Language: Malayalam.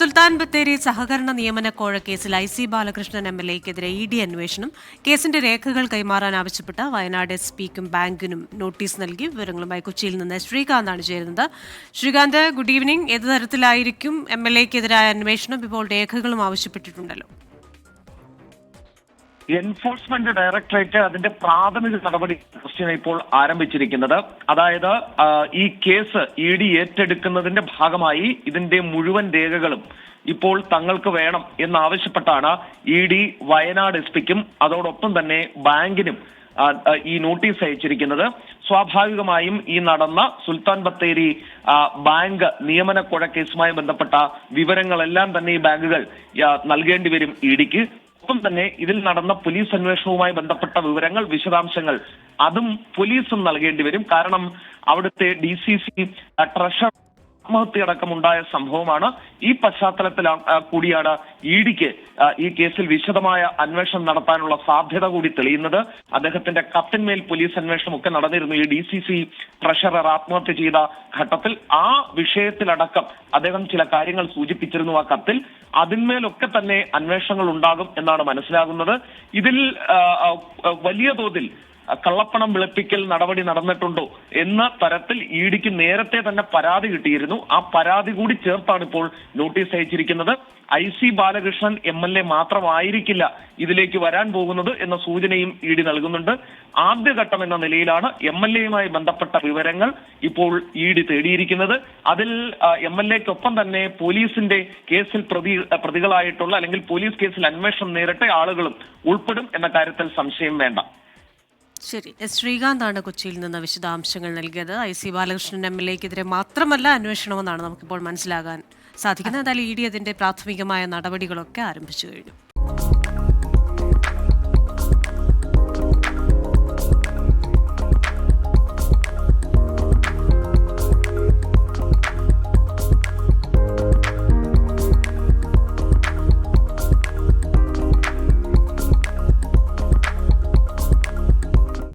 സുൽത്താൻ ബത്തേരി സഹകരണ നിയമന കേസിൽ I C Balakrishnan M L എക്കെതിരെ E D അന്വേഷണം. കേസിന്റെ രേഖകൾ കൈമാറാൻ ആവശ്യപ്പെട്ട വയനാട് എസ് പിക്കും ബാങ്കിനും നോട്ടീസ് നൽകി. വിവരങ്ങളുമായി കൊച്ചിയിൽ നിന്ന് ശ്രീകാന്താണ് ചേരുന്നത്. Srikanth good evening. ഏത് തരത്തിലായിരിക്കും എം എൽ എക്കെതിരായ അന്വേഷണം? ഇപ്പോൾ രേഖകളും ആവശ്യപ്പെട്ടിട്ടുണ്ടല്ലോ. എൻഫോഴ്സ്മെന്റ് ഡയറക്ടറേറ്റ് അതിന്റെ പ്രാഥമിക നടപടി ക്രിസ്ത്യൻ ഇപ്പോൾ ആരംഭിച്ചിരിക്കുന്നത്. അതായത് ഈ കേസ് ഇ ഡി ഏറ്റെടുക്കുന്നതിന്റെ ഭാഗമായി ഇതിന്റെ മുഴുവൻ രേഖകളും ഇപ്പോൾ തങ്ങൾക്ക് വേണം എന്നാവശ്യപ്പെട്ടാണ് ഇ ഡി വയനാട് എസ് പിക്കും അതോടൊപ്പം തന്നെ ബാങ്കിനും ഈ നോട്ടീസ് അയച്ചിരിക്കുന്നത്. സ്വാഭാവികമായും ഈ നടന്ന സുൽത്താൻ ബത്തേരി ബാങ്ക് നിയമന കൊഴ കേസുമായി ബന്ധപ്പെട്ട വിവരങ്ങളെല്ലാം തന്നെ ഈ ബാങ്കുകൾ നൽകേണ്ടി വരും ഇ ഡിക്ക്. ഒപ്പം തന്നെ ഇതിൽ നടന്ന പോലീസ് അന്വേഷണവുമായി ബന്ധപ്പെട്ട വിവരങ്ങൾ വിശദാംശങ്ങൾ അതും പോലീസും നൽകേണ്ടി വരും. കാരണം അവിടുത്തെ ഡി സി സി ട്രഷർ ആത്മഹത്യയടക്കമുണ്ടായ സംഭവമാണ് ഈ പശ്ചാത്തലത്തിൽ കൂടിയാണ് ഇ ഡിക്ക് ഈ കേസിൽ വിശദമായ അന്വേഷണം നടത്താനുള്ള സാധ്യത കൂടി തെളിയുന്നത്. അദ്ദേഹത്തിന്റെ കത്തിന്മേൽ പോലീസ് അന്വേഷണം ഒക്കെ നടന്നിരുന്നു. ഈ ഡി സി സി ട്രഷറർ ആത്മഹത്യ ചെയ്ത ഘട്ടത്തിൽ ആ വിഷയത്തിലടക്കം അദ്ദേഹം ചില കാര്യങ്ങൾ സൂചിപ്പിച്ചിരുന്നു ആ കത്തിൽ. അതിന്മേലൊക്കെ തന്നെ അന്വേഷണങ്ങൾ ഉണ്ടാകും എന്നാണ് മനസ്സിലാകുന്നത്. ഇതിൽ വലിയ തോതിൽ കള്ളപ്പണം വെളുപ്പിക്കൽ നടപടി നടന്നിട്ടുണ്ടോ എന്ന തരത്തിൽ ഇ ഡിക്ക് നേരത്തെ തന്നെ പരാതി കിട്ടിയിരുന്നു. ആ പരാതി കൂടി ചേർത്താണ് ഇപ്പോൾ നോട്ടീസ് അയച്ചിരിക്കുന്നത്. I C Balakrishnan M L A മാത്രമായിരിക്കില്ല ഇതിലേക്ക് വരാൻ പോകുന്നത് എന്ന സൂചനയും ഇ ഡി നൽകുന്നുണ്ട്. ആദ്യഘട്ടം എന്ന നിലയിലാണ് എം എൽ എയുമായി ബന്ധപ്പെട്ട വിവരങ്ങൾ ഇപ്പോൾ ഇ ഡി തേടിയിരിക്കുന്നത്. അതിൽ എം എൽ എക്കൊപ്പം തന്നെ പോലീസിന്റെ കേസിൽ പ്രതി പ്രതികളായിട്ടുള്ള അല്ലെങ്കിൽ പോലീസ് കേസിൽ അന്വേഷണം നേരിട്ട ആളുകളും ഉൾപ്പെടും എന്ന കാര്യത്തിൽ സംശയം വേണ്ട. ശരി. എസ് ശ്രീകാന്താണ് കൊച്ചിയിൽ നിന്ന് വിശദാംശങ്ങൾ നൽകിയത്. I C Balakrishnan M L എക്കെതിരെ മാത്രമല്ല അന്വേഷണമെന്നാണ് നമുക്കിപ്പോൾ മനസ്സിലാകാൻ സാധിക്കുന്നത്. എന്തായാലും ഇ ഡി അതിന്റെ പ്രാഥമികമായ നടപടികളൊക്കെ ആരംഭിച്ചു കഴിഞ്ഞു.